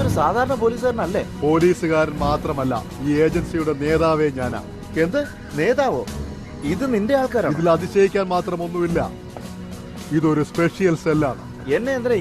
ഒരു സാധാരണ പോലീസുകാരനല്ലേ? പോലീസുകാരൻ മാത്രമല്ല ഈ ഏജൻസിയുടെ നേതാവേ ഞാനാ. എന്ത്? നേതാവോ? ഇത് നിന്റെ ആൾക്കാരാണ്? ഇതിൽ അതിശയിക്കാൻ മാത്രമൊന്നുമില്ല ഇതൊരു സ്പെഷ്യൽ സെല്ലാണ്. എന്നെ എന്തിനാ